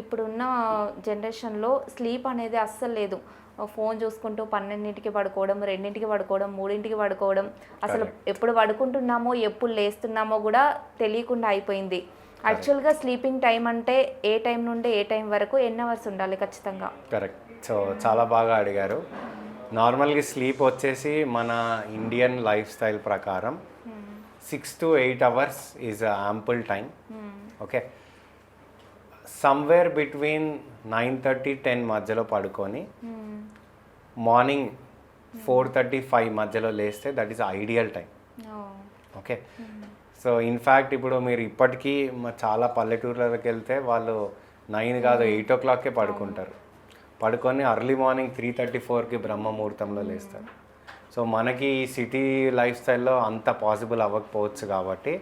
ఇప్పుడున్న జనరేషన్లో స్లీప్ అనేది అస్సలు లేదు. ఫోన్ చూసుకుంటూ పన్నెండింటికి పడుకోవడం రెండింటికి పడుకోవడం మూడింటికి పడుకోవడం. అసలు ఎప్పుడు పడుకుంటున్నామో ఎప్పుడు లేస్తున్నామో కూడా తెలియకుండా అయిపోయింది. యాక్చువల్గా స్లీపింగ్ టైం అంటే ఏ టైం నుండి ఏ టైం వరకు ఎన్ని అవర్స్ ఉండాలి ఖచ్చితంగా? కరెక్ట్ సో చాలా బాగా అడిగారు. నార్మల్గా స్లీప్ వచ్చేసి మన ఇండియన్ లైఫ్ స్టైల్ ప్రకారం six to eight hours is ample time. Okay? Somewhere between nine thirty ten మధ్యలో పడుకొని మార్నింగ్ ఫోర్ థర్టీ ఫైవ్ మధ్యలో లేస్తే that is ideal time okay so in fact ఇప్పుడు మీరు ఇప్పటికీ చాలా పల్లెటూర్లకి వెళ్తే వాళ్ళు నైన్ కాదు ఎయిట్ ఓ క్లాక్కే పడుకుంటారు. పడుకొని అర్లీ మార్నింగ్ త్రీ థర్టీ ఫోర్కి బ్రహ్మ ముహూర్తంలో లేస్తారు. సో మనకి ఈ సిటీ లైఫ్ స్టైల్లో అంత పాసిబుల్ అవ్వకపోవచ్చు కాబట్టి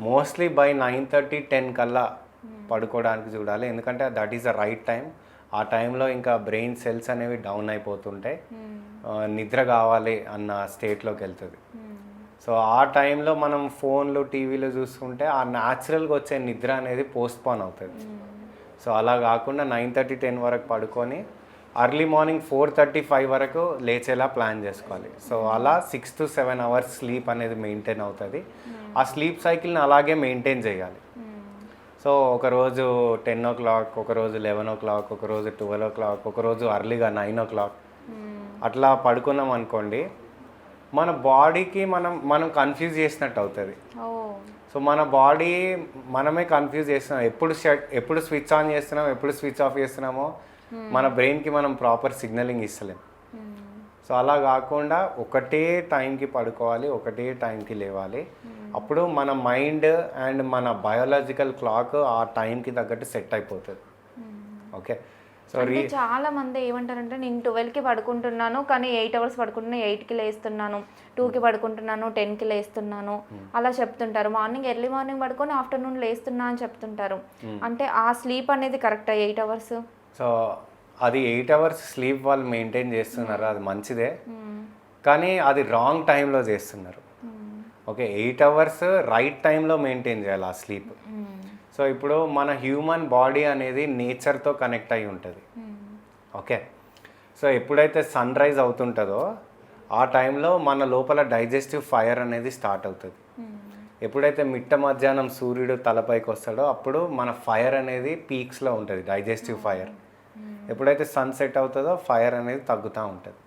mostly by nine thirty ten కల్లా పడుకోవడానికి చూడాలి. ఎందుకంటే that is the right time ఆ టైంలో ఇంకా బ్రెయిన్ సెల్స్ అనేవి డౌన్ అయిపోతుంటాయి ఆ, నిద్ర కావాలి అన్న స్టేట్లోకి వెళ్తుంది. సో ఆ టైంలో మనం ఫోన్లు టీవీలు చూసుకుంటే ఆ న్యాచురల్గా వచ్చే నిద్ర అనేది పోస్ట్పోన్ అవుతుంది. సో అలా కాకుండా నైన్ థర్టీ టెన్ వరకు పడుకొని early morning four thirty five వరకు లేచేలా ప్లాన్ చేసుకోవాలి. సో అలా six to seven hours sleep అనేది మెయింటైన్ అవుతుంది. ఆ స్లీప్ సైకిల్ని అలాగే మెయింటైన్ చేయాలి. సో ఒకరోజు టెన్ ఓ క్లాక్ ఒకరోజు లెవెన్ ఓ క్లాక్ ఒకరోజు ట్వెల్వ్ ఓ క్లాక్ ఒకరోజు అర్లీగా నైన్ ఓ క్లాక్. అట్లా పడుకున్నాం అనుకోండి మన బాడీకి మనం మనం కన్ఫ్యూజ్ చేసినట్టు అవుతుంది. సో మన బాడీ మనమే కన్ఫ్యూజ్ చేస్తున్నాం. ఎప్పుడు షట్ ఎప్పుడు స్విచ్ ఆన్ చేస్తున్నాం ఎప్పుడు స్విచ్ ఆఫ్ చేస్తున్నామో మన బ్రెయిన్కి మనం ప్రాపర్ సిగ్నలింగ్ ఇస్తలేం. సో అలా కాకుండా ఒకటే టైంకి పడుకోవాలి ఒకటే టైంకి లేవాలి. అప్పుడు మన మైండ్ అండ్ మన బయోలాజికల్ క్లాక్ ఆ టైంకి తగ్గట్టు సెట్ అయిపోతుంది. ఓకే? సో చాలా మంది ఏమంటారంటే నేను ట్వెల్వ్కి పడుకుంటున్నాను కానీ ఎయిట్ అవర్స్ పడుకుంటున్నా ఎయిట్కి లేస్తున్నాను టూకి పడుకుంటున్నాను టెన్కి లేస్తున్నాను అలా చెప్తుంటారు. మార్నింగ్ ఎర్లీ మార్నింగ్ పడుకొని ఆఫ్టర్నూన్ లేస్తున్నా అని చెప్తుంటారు. అంటే ఆ స్లీప్ అనేది కరెక్టా ఎయిట్ అవర్స్? సో అది ఎయిట్ అవర్స్ స్లీప్ వాళ్ళు మెయింటైన్ చేస్తున్నారు అది మంచిదే. కానీ అది రాంగ్ టైంలో చేస్తున్నారు. ఓకే ఎయిట్ అవర్స్ రైట్ టైంలో మెయింటైన్ చేయాలి ఆ స్లీప్. సో ఇప్పుడు మన హ్యూమన్ బాడీ అనేది నేచర్తో కనెక్ట్ అయి ఉంటుంది. ఓకే. సో ఎప్పుడైతే సన్ రైజ్ అవుతుంటుందో ఆ టైంలో మన లోపల డైజెస్టివ్ ఫైర్ అనేది స్టార్ట్ అవుతుంది. ఎప్పుడైతే మిట్ట మధ్యాహ్నం సూర్యుడు తలపైకి వస్తాడో అప్పుడు మన ఫైర్ అనేది పీక్స్లో ఉంటుంది డైజెస్టివ్ ఫైర్. ఎప్పుడైతే సన్ సెట్ అవుతుందో ఫైర్ అనేది తగ్గుతూ ఉంటుంది.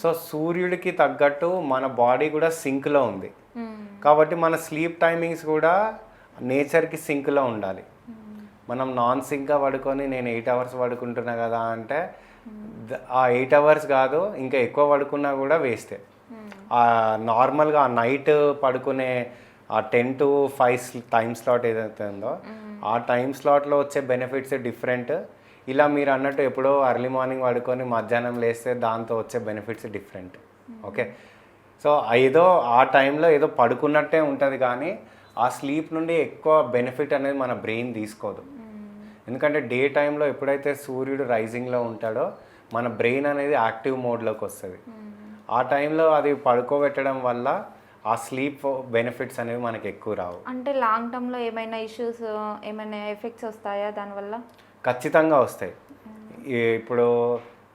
సో సూర్యుడికి తగ్గట్టు మన బాడీ కూడా సింక్లో ఉంది. కాబట్టి మన స్లీప్ టైమింగ్స్ కూడా నేచర్కి సింక్లో ఉండాలి. మనం నాన్ సింక్గా పడుకొని నేను ఎయిట్ అవర్స్ పడుకుంటున్నా కదా అంటే ఆ ఎయిట్ అవర్స్ కాదు ఇంకా ఎక్కువ పడుకున్నా కూడా వేస్టే. ఆ నార్మల్గా ఆ నైట్ పడుకునే ఆ ten to five time slot ఏదైతే ఉందో ఆ టైం స్లాట్లో వచ్చే బెనిఫిట్స్ డిఫరెంట్. ఇలా మీరు అన్నట్టు ఎప్పుడో అర్లీ మార్నింగ్ పడుకొని మధ్యాహ్నం లేస్తే దాంతో వచ్చే బెనిఫిట్స్ డిఫరెంట్. ఓకే? సో ఏదో ఆ టైంలో ఏదో పడుకున్నట్టే ఉంటుంది కానీ ఆ స్లీప్ నుండి ఎక్కువ బెనిఫిట్ అనేది మన బ్రెయిన్ తీసుకోదు. ఎందుకంటే డే టైంలో ఎప్పుడైతే సూర్యుడు రైజింగ్లో ఉంటాడో మన బ్రెయిన్ అనేది యాక్టివ్ మోడ్లోకి వస్తుంది. ఆ టైంలో అది పడుకోబెట్టడం వల్ల ఆ స్లీప్ బెనిఫిట్స్ అనేవి మనకి ఎక్కువ రావు. అంటే లాంగ్ టర్మ్లో ఏమైనా ఇష్యూస్ ఏమైనా ఎఫెక్ట్స్ వస్తాయా దానివల్ల? ఖచ్చితంగా వస్తాయి. ఇప్పుడు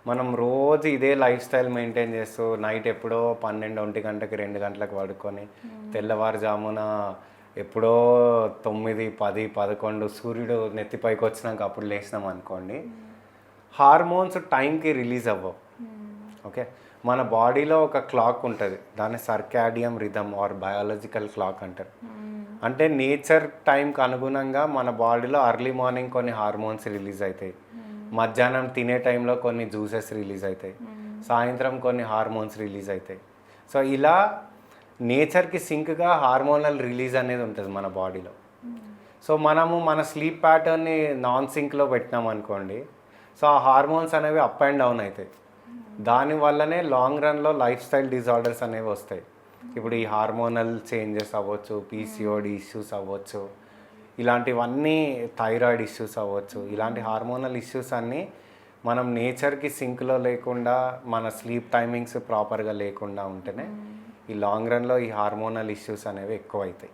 మనం రోజు ఇదే లైఫ్ స్టైల్ మెయింటైన్ చేస్తూ నైట్ ఎప్పుడో పన్నెండు ఒంటి గంటకి రెండు గంటలకు పడుకొని తెల్లవారుజామున ఎప్పుడో తొమ్మిది పది పదకొండు సూర్యుడు నెత్తిపైకి వచ్చినాక అప్పుడు లేచినాం అనుకోండి. హార్మోన్స్ టైంకి రిలీజ్ అవ్వవు. ఓకే? మన బాడీలో ఒక క్లాక్ ఉంటుంది. దాన్ని circadian rhythm or biological clock అంటారు. అంటే నేచర్ టైంకి అనుగుణంగా మన బాడీలో అర్లీ మార్నింగ్ కొన్ని హార్మోన్స్ రిలీజ్ అవుతాయి. మధ్యాహ్నం తినే టైంలో కొన్ని జ్యూసెస్ రిలీజ్ అవుతాయి. సాయంత్రం కొన్ని హార్మోన్స్ రిలీజ్ అవుతాయి. సో ఇలా నేచర్కి సింక్గా హార్మోనల్ రిలీజ్ అనేది ఉంటుంది మన బాడీలో. సో మనము మన స్లీప్ ప్యాటర్న్ని నాన్ సింక్లో పెట్టినాం అనుకోండి సో ఆ హార్మోన్స్ అనేవి అప్ అండ్ డౌన్ అవుతాయి. దాని వల్లనే లాంగ్ రన్లో లైఫ్ స్టైల్ డిజార్డర్స్ అనేవి వస్తాయి. ఇప్పుడు ఈ హార్మోనల్ చేంజెస్ అవ్వచ్చు పీసీఓడి ఇష్యూస్ అవ్వచ్చు ఇలాంటివన్నీ థైరాయిడ్ ఇష్యూస్ అవ్వచ్చు ఇలాంటి హార్మోనల్ ఇష్యూస్ అన్నీ మనం నేచర్కి సింక్లో లేకుండా మన స్లీప్ టైమింగ్స్ ప్రాపర్గా లేకుండా ఉంటేనే ఈ లాంగ్ రన్లో ఈ హార్మోనల్ ఇష్యూస్ అనేవి ఎక్కువ అవుతాయి